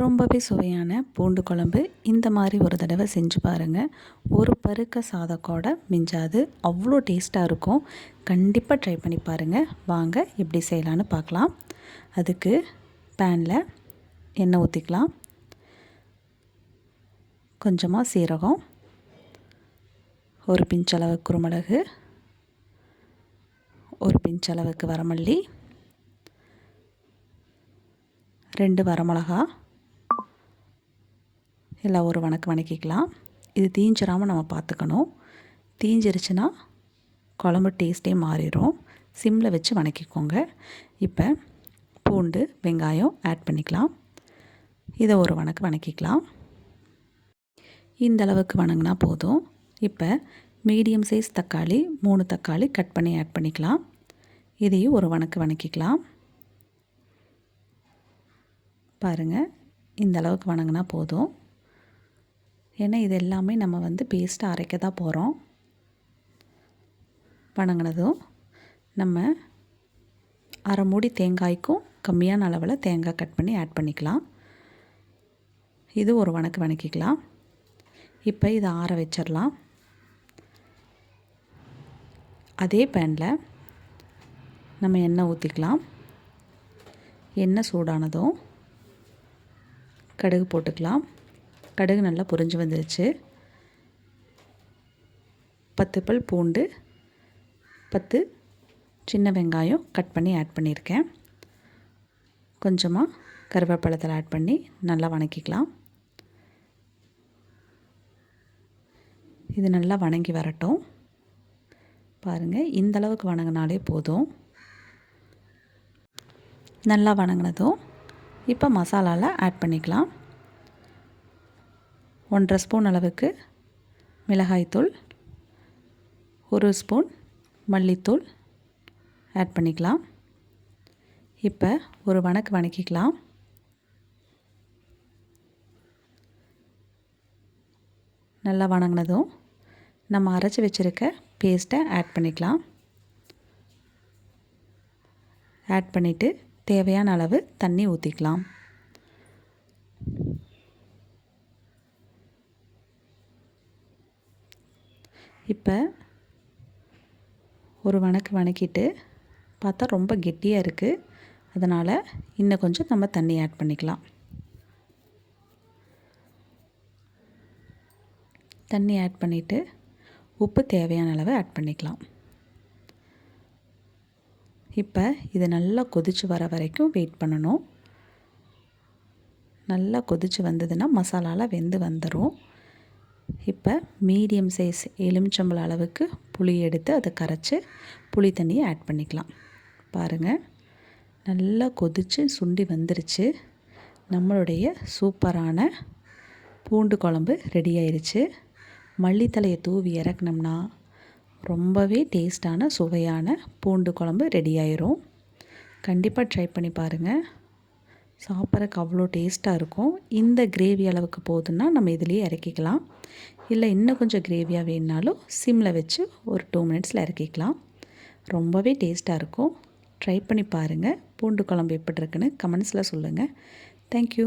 ரொம்பவே சுவையான பூண்டு குழம்பு. இந்த மாதிரி ஒரு தடவை செஞ்சு பாருங்கள் ஒரு பருக்க சாதக்கோட மிஞ்சாது. அவ்வளோ டேஸ்ட்டாக இருக்கும். கண்டிப்பாக ட்ரை பண்ணி பாருங்கள் வாங்க எப்படி செய்யலான்னு பார்க்கலாம். அதுக்கு பேனில் எண்ணெய் ஊற்றிக்கலாம் கொஞ்சமாக சீரகம். ஒரு பிஞ்சளவு குருமிளகு. ஒரு பிஞ்ச் அளவுக்கு வரமல்லி. ரெண்டு வரமிளகா. எல்லாம் ஒரு வணக்கு வணக்கிக்கலாம். இது தீஞ்சிடாமல் நம்ம பார்த்துக்கணும் தீஞ்சிருச்சுன்னா குழம்பு டேஸ்ட்டே மாறிடும் சிம்மில் வச்சு வணக்கிக்கோங்க. இப்போ பூண்டு வெங்காயம் ஆட் பண்ணிக்கலாம். இதை ஒரு வணக்கு வணக்கிக்கலாம். இந்த அளவுக்கு வணங்கினா போதும். இப்போ மீடியம் சைஸ் தக்காளி மூணு தக்காளி கட் பண்ணி ஆட் பண்ணிக்கலாம். இதையும் ஒரு வணக்கு வணக்கிக்கலாம். பாருங்கள் இந்த அளவுக்கு வணங்கினா போதும். ஏன்னா இது எல்லாமே நம்ம வந்து பேஸ்ட்டாக அரைக்க தான் போகிறோம் வணங்கினதும் நம்ம அரை மூடி தேங்காய்க்கும் கம்மியான அளவில் தேங்காய் கட் பண்ணி ஆட் பண்ணிக்கலாம். இது ஒரு வணக்கு வணக்கிக்கலாம். இப்போ இதை ஆற வச்சிடலாம். அதே பேனில் நம்ம எண்ணெய் ஊற்றிக்கலாம் எண்ணெய் சூடானதும் கடுகு போட்டுக்கலாம். கடுகு நல்லா பொரிஞ்சு வந்துருச்சு. பத்து பல் பூண்டு பத்து சின்ன வெங்காயம் கட் பண்ணி ஆட் பண்ணியிருக்கேன் கொஞ்சமாக கருவேப்பழத்தில் ஆட் பண்ணி நல்லா வணக்கிக்கலாம். இது நல்லா வணங்கி வரட்டும். பாருங்கள் இந்த அளவுக்கு வணங்கினாலே போதும். நல்லா வணங்கினதும் இப்போ மசாலாவில் ஆட் பண்ணிக்கலாம். ஒன்றரை ஸ்பூன் அளவுக்கு மிளகாய்த்தூள் ஒரு ஸ்பூன் மல்லித்தூள் ஆட் பண்ணிக்கலாம். இப்போ ஒரு வணக்கு வணக்கிக்கலாம். நல்லா வணங்கினதும் நம்ம அரைச்சி வச்சுருக்க பேஸ்ட்டை ஆட் பண்ணிக்கலாம். ஆட் பண்ணிவிட்டு தேவையான அளவு தண்ணி ஊற்றிக்கலாம் இப்போ ஒரு வணக்கு வணக்கிட்டு பார்த்தா ரொம்ப கெட்டியாக இருக்குது அதனால் இன்னும் கொஞ்சம் நம்ம தண்ணி ஆட் பண்ணிக்கலாம். தண்ணி ஆட் பண்ணிவிட்டு உப்பு தேவையான அளவு ஆட் பண்ணிக்கலாம். இப்போ இது நல்லா கொதித்து வர வரைக்கும் வெயிட் பண்ணணும். நல்லா கொதித்து வந்ததுன்னா மசாலாலாம் வெந்து வந்துடும் இப்போ மீடியம் சைஸ் எலுமிச்சம்பழம் அளவுக்கு புளி எடுத்து அதை கரைச்சி புளி தண்ணியை ஆட் பண்ணிக்கலாம். பாருங்கள் நல்லா கொதித்து சுண்டி வந்துருச்சு. நம்மளுடைய சூப்பரான பூண்டு குழம்பு ரெடி ஆயிடுச்சு மல்லித்தலையை தூவி இறக்குனோம்னா ரொம்பவே டேஸ்டான சுவையான பூண்டு குழம்பு ரெடி ஆயிரும். கண்டிப்பாக ட்ரை பண்ணி பாருங்கள் சாப்பிட்றக்கு அவ்வளோ டேஸ்ட்டாக இருக்கும். இந்த கிரேவி அளவுக்கு போதுன்னா நம்ம இதிலேயே இறக்கிக்கலாம். இல்லை இன்னும் கொஞ்சம் கிரேவியாக வேணுனாலும் சிம்மில் வச்சு ஒரு டூ மினிட்ஸில் இறக்கிக்கலாம். ரொம்பவே டேஸ்ட்டாக இருக்கும். ட்ரை பண்ணி பாருங்கள் பூண்டு குழம்பு எப்படி இருக்குன்னு கமெண்ட்ஸில் சொல்லுங்கள் தேங்க்யூ